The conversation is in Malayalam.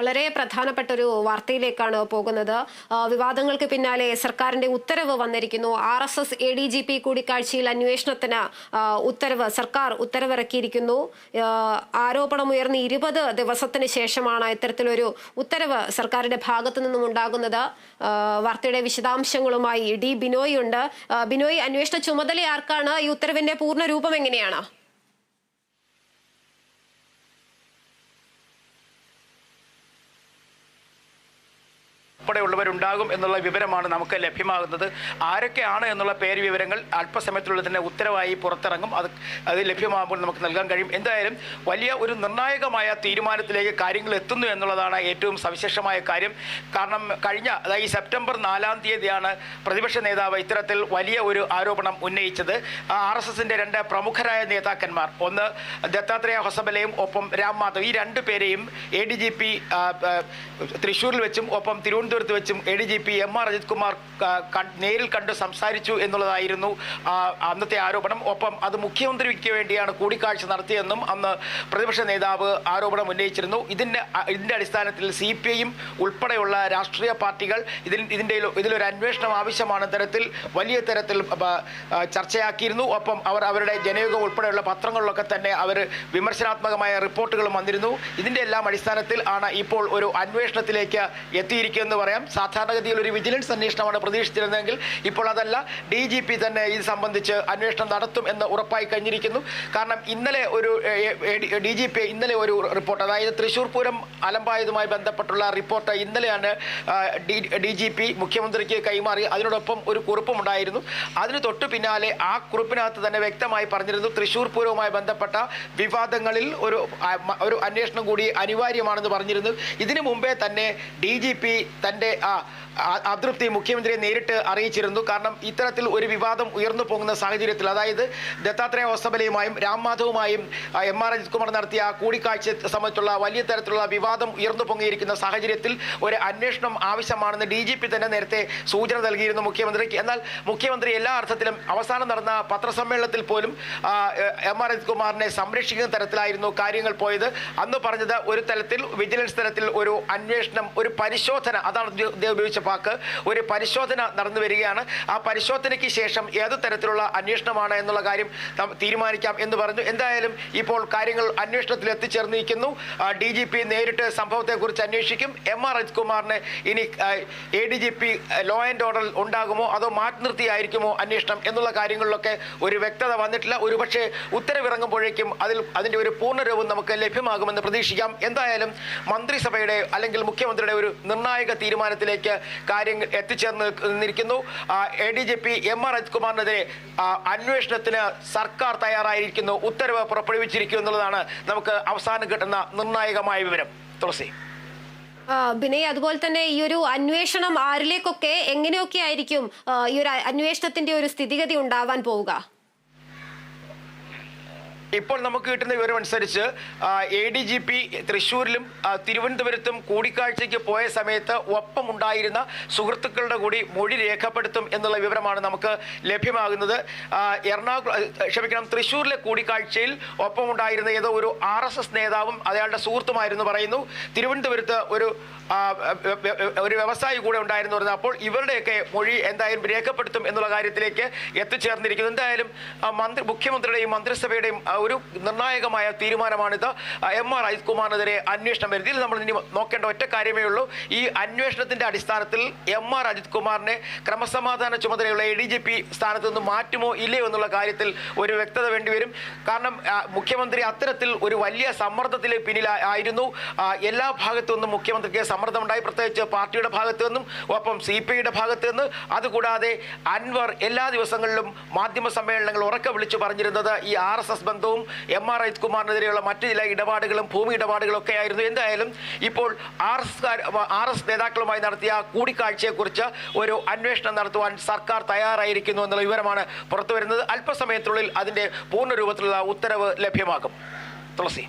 വളരെ പ്രധാനപ്പെട്ട ഒരു വാർത്തയിലേക്കാണ് പോകുന്നത്. വിവാദങ്ങൾക്ക് പിന്നാലെ സർക്കാരിന്റെ ഉത്തരവ് വന്നിരിക്കുന്നു. R S S A D G P കൂടിക്കാഴ്ചയിൽ അന്വേഷണത്തിന് ഉത്തരവ് സർക്കാർ ഉത്തരവിറക്കിയിരിക്കുന്നു. ആരോപണം ആരോപണമുയർന്ന് ഇരുപത് ദിവസത്തിന് ശേഷമാണ് ഇത്തരത്തിലൊരു ഉത്തരവ് സർക്കാരിന്റെ ഭാഗത്തു നിന്നും ഉണ്ടാകുന്നത്. വാർത്തയുടെ വിശദാംശങ്ങളുമായി ഡി ബിനോയ് ഉണ്ട്. ബിനോയ് അന്വേഷണ ചുമതല ആർക്കാണ് ഈ ഉത്തരവിന്റെ പൂർണ രൂപം എങ്ങനെയാണ്? ഉൾപ്പെടെയുള്ളവരുണ്ടാകും എന്നുള്ള വിവരമാണ് നമുക്ക് ലഭ്യമാകുന്നത്. ആരൊക്കെയാണ് എന്നുള്ള പേര് വിവരങ്ങൾ അല്പസമയത്തിനുള്ളിൽ തന്നെ ഉത്തരവായി പുറത്തിറങ്ങും. അത് അത് ലഭ്യമാകുമ്പോൾ നമുക്ക് നൽകാൻ കഴിയും. എന്തായാലും വലിയ ഒരു നിർണായകമായ തീരുമാനത്തിലേക്ക് കാര്യങ്ങൾ എത്തുന്നു എന്നുള്ളതാണ് ഏറ്റവും സവിശേഷമായ കാര്യം. കാരണം കഴിഞ്ഞ അതായത് ഈ സെപ്റ്റംബർ നാലാം തീയതിയാണ് പ്രതിപക്ഷ നേതാവ് ഇത്തരത്തിൽ വലിയ ഒരു ആരോപണം ഉന്നയിച്ചത്. ആർ എസ് എസിന്റെ രണ്ട് പ്രമുഖരായ നേതാക്കന്മാർ ഒന്ന് ദത്താത്രേയ ഹൊസബലയും ഒപ്പം രാം മാധവ്. ഈ രണ്ട് പേരെയും എ ഡി ജി പി തൃശ്ശൂരിൽ വെച്ചും ഒപ്പം തിരുവനന്തപുരത്ത് വെച്ചും A D G P M R Ajith Kumar നേരിൽ കണ്ട് സംസാരിച്ചു എന്നുള്ളതായിരുന്നു അന്നത്തെ ആരോപണം. ഒപ്പം അത് മുഖ്യമന്ത്രിക്ക് വേണ്ടിയാണ് കൂടിക്കാഴ്ച നടത്തിയെന്നും അന്ന് പ്രതിപക്ഷ നേതാവ് ആരോപണം ഉന്നയിച്ചിരുന്നു. ഇതിന്റെ ഇതിന്റെ അടിസ്ഥാനത്തിൽ സി പി ഐയും ഉൾപ്പെടെയുള്ള രാഷ്ട്രീയ പാർട്ടികൾ ഇതിൽ ഇതിന്റെ ഇതിലൊരു അന്വേഷണം ആവശ്യമാണ് തരത്തിൽ വലിയ തരത്തിൽ ചർച്ചയാക്കിയിരുന്നു. ഒപ്പം അവർ അവരുടെ ജനയോഗം ഉൾപ്പെടെയുള്ള പത്രങ്ങളിലൊക്കെ തന്നെ അവർ വിമർശനാത്മകമായ റിപ്പോർട്ടുകളും വന്നിരുന്നു. ഇതിന്റെ എല്ലാം അടിസ്ഥാനത്തിൽ ആണ് ഇപ്പോൾ ഒരു അന്വേഷണത്തിലേക്ക് എത്തിയിരിക്കുമെന്ന് പറയാം. സാധാരണഗതിയിൽ ഒരു വിജിലൻസ് അന്വേഷണമാണ് പ്രതീക്ഷിച്ചിരുന്നതെങ്കിൽ ഇപ്പോൾ അതല്ല. ഡി ജി പി തന്നെ ഇത് സംബന്ധിച്ച് അന്വേഷണം നടത്തും എന്ന് ഉറപ്പായി കഴിഞ്ഞിരിക്കുന്നു. കാരണം ഇന്നലെ ഒരു ഡി ജി പി ഇന്നലെ ഒരു റിപ്പോർട്ട് അതായത് തൃശൂർ പൂരം അലമ്പായതുമായി ബന്ധപ്പെട്ടുള്ള റിപ്പോർട്ട് ഇന്നലെയാണ് ഡി ജി പി മുഖ്യമന്ത്രിക്ക് കൈമാറി. അതിനോടൊപ്പം ഒരു കുറിപ്പും ഉണ്ടായിരുന്നു. അതിന് തൊട്ടു പിന്നാലെ ആ കുറിപ്പിനകത്ത് തന്നെ വ്യക്തമായി പറഞ്ഞിരുന്നു തൃശൂർ പൂരവുമായി ബന്ധപ്പെട്ട വിവാദങ്ങളിൽ ഒരു ഒരു അന്വേഷണം കൂടി അനിവാര്യമാണെന്ന് പറഞ്ഞിരുന്നു. ഇതിനു മുമ്പേ തന്നെ ഡി ജി പി തന്റെ ആ- അതൃപ്തി മുഖ്യമന്ത്രിയെ നേരിട്ട് അറിയിച്ചിരുന്നു. കാരണം ഇത്തരത്തിൽ ഒരു വിവാദം ഉയർന്നു പോകുന്ന സാഹചര്യത്തിൽ അതായത് ദത്താത്രേയ ഹോസബലയുമായും രാം മാധവുമായും എം ആർ അജിത് കുമാർ നടത്തിയ ആ കൂടിക്കാഴ്ച സംബന്ധിച്ചുള്ള വലിയ തരത്തിലുള്ള വിവാദം ഉയർന്നു പൊങ്ങിയിരിക്കുന്ന സാഹചര്യത്തിൽ ഒരു അന്വേഷണം ആവശ്യമാണെന്ന് ഡി ജി പി തന്നെ നേരത്തെ സൂചന നൽകിയിരുന്നു മുഖ്യമന്ത്രിക്ക്. എന്നാൽ മുഖ്യമന്ത്രി എല്ലാ അർത്ഥത്തിലും അവസാനം നടന്ന പത്രസമ്മേളനത്തിൽ പോലും എം ആർ അജിത് കുമാറിനെ സംരക്ഷിക്കുന്ന തരത്തിലായിരുന്നു കാര്യങ്ങൾ പോയത്. അന്ന് പറഞ്ഞത് ഒരു തലത്തിൽ വിജിലൻസ് തലത്തിൽ ഒരു അന്വേഷണം ഒരു പരിശോധന അതാണ് അദ്ദേഹം ഉപയോഗിച്ച വാക്ക് ഒരു പരിശോധന നടന്നു വരികയാണ്. ആ പരിശോധനയ്ക്ക് ശേഷം ഏത് തരത്തിലുള്ള അന്വേഷണമാണ് എന്നുള്ള കാര്യം തീരുമാനിക്കാം എന്ന് പറഞ്ഞു. എന്തായാലും ഇപ്പോൾ കാര്യങ്ങൾ അന്വേഷണത്തിൽ എത്തിച്ചേർന്നിരിക്കുന്നു. ഡി ജി പി നേരിട്ട് സംഭവത്തെക്കുറിച്ച് അന്വേഷിക്കും. എം ആർ അജിത്കുമാറിന് ഇനി A D G P law and order ഉണ്ടാകുമോ? അതോ മാറ്റി നിർത്തിയായിരിക്കുമോ അന്വേഷണം എന്നുള്ള കാര്യങ്ങളിലൊക്കെ ഒരു വ്യക്തത വന്നിട്ടില്ല. ഒരുപക്ഷെ ഉത്തരവിറങ്ങുമ്പോഴേക്കും അതിൽ അതിന്റെ ഒരു പൂർണരൂപം നമുക്ക് ലഭ്യമാകുമെന്ന് പ്രതീക്ഷിക്കാം. എന്തായാലും മന്ത്രിസഭയുടെ അല്ലെങ്കിൽ മുഖ്യമന്ത്രിയുടെ ഒരു നിർണായക തീരുമാനത്തിലേക്ക് കാര്യങ്ങൾ എത്തിച്ചേർന്ന് നിന്നിരിക്കുന്നു. A D G P M R അജിത്കുമാറിനെതിരെ അന്വേഷണത്തിന് സർക്കാർ തയ്യാറായിരിക്കുന്നു. ഉത്തരവ് പുറപ്പെടുവിച്ചിരിക്കുന്നു എന്നുള്ളതാണ് നമുക്ക് അവസാനം കിട്ടുന്ന നിർണായകമായ വിവരം. തുളസി. ബിനയ് അതുപോലെ തന്നെ ഈ ഒരു അന്വേഷണം ആരിലേക്കൊക്കെ എങ്ങനെയൊക്കെ ആയിരിക്കും ഈ ഒരു അന്വേഷണത്തിന്റെ ഒരു സ്ഥിതിഗതി ഉണ്ടാവാൻ പോവുക? ഇപ്പോൾ നമുക്ക് കിട്ടുന്ന വിവരം അനുസരിച്ച് എ ഡി ജി പി തൃശ്ശൂരിലും തിരുവനന്തപുരത്തും കൂടിക്കാഴ്ചയ്ക്ക് പോയ സമയത്ത് ഒപ്പമുണ്ടായിരുന്ന സുഹൃത്തുക്കളുടെ കൂടി മൊഴി രേഖപ്പെടുത്തും എന്നുള്ള വിവരമാണ് നമുക്ക് ലഭ്യമാകുന്നത്. എറണാകുളം ക്ഷമിക്കണം തൃശ്ശൂരിലെ കൂടിക്കാഴ്ചയിൽ ഒപ്പമുണ്ടായിരുന്ന ഏതോ ഒരു ആർ എസ് എസ് നേതാവും അയാളുടെ സുഹൃത്തുമായിരുന്നു പറയുന്നു. തിരുവനന്തപുരത്ത് ഒരു ഒരു വ്യവസായി കൂടെ ഉണ്ടായിരുന്നു പറഞ്ഞത് അപ്പോൾ ഇവരുടെയൊക്കെ മൊഴി എന്തായാലും രേഖപ്പെടുത്തും എന്നുള്ള കാര്യത്തിലേക്ക് എത്തിച്ചേർന്നിരിക്കുന്നു. എന്തായാലും മന്ത്രി മുഖ്യമന്ത്രിയുടെയും മന്ത്രിസഭയുടെയും ഒരു നിർണായകമായ തീരുമാനമാണിത്. എം ആർ അജിത് കുമാറിനെതിരെ അന്വേഷണം വരുത്തി. നമ്മൾ ഇനി നോക്കേണ്ട ഒറ്റ കാര്യമേ ഉള്ളൂ. ഈ അന്വേഷണത്തിന്റെ അടിസ്ഥാനത്തിൽ എം ആർ അജിത് കുമാറിനെ ക്രമസമാധാന ചുമതലയുള്ള എ ഡി ജി പി സ്ഥാനത്ത് നിന്ന് മാറ്റുമോ ഇല്ലയോ എന്നുള്ള കാര്യത്തിൽ ഒരു വ്യക്തത വേണ്ടിവരും കാരണം മുഖ്യമന്ത്രി അത്തരത്തിൽ ഒരു വലിയ സമ്മർദ്ദത്തിന് പിന്നിലായിരുന്നു എല്ലാ ഭാഗത്തു നിന്നും മുഖ്യമന്ത്രിക്ക് സമ്മർദ്ദമുണ്ടായി പ്രത്യേകിച്ച് പാർട്ടിയുടെ ഭാഗത്തു നിന്നും ഒപ്പം സി പി ഐയുടെ ഭാഗത്തു നിന്ന്. അതുകൂടാതെ അൻവർ എല്ലാ ദിവസങ്ങളിലും മാധ്യമ സമ്മേളനങ്ങൾ ഉറക്കെ വിളിച്ചു പറഞ്ഞിരുന്നത് ഈ ആർ എസ് എസ് ബന്ധവും എം ആർ അജിത് കുമാറിനെതിരെയുള്ള മറ്റു ചില ഇടപാടുകളും ഭൂമി ഇടപാടുകളും ഒക്കെ ആയിരുന്നു. എന്തായാലും ഇപ്പോൾ ആർ എസ് ആർ എസ് നേതാക്കളുമായി നടത്തിയ കൂടിക്കാഴ്ചയെക്കുറിച്ച് ഒരു അന്വേഷണം നടത്തുവാൻ സർക്കാർ തയ്യാറായിരിക്കുന്നു എന്നുള്ള വിവരമാണ് പുറത്തു വരുന്നത് അല്പസമയത്തിനുള്ളിൽ അതിന്റെ പൂർണ രൂപത്തിലുള്ള ഉത്തരവ് ലഭ്യമാക്കും തുളസി.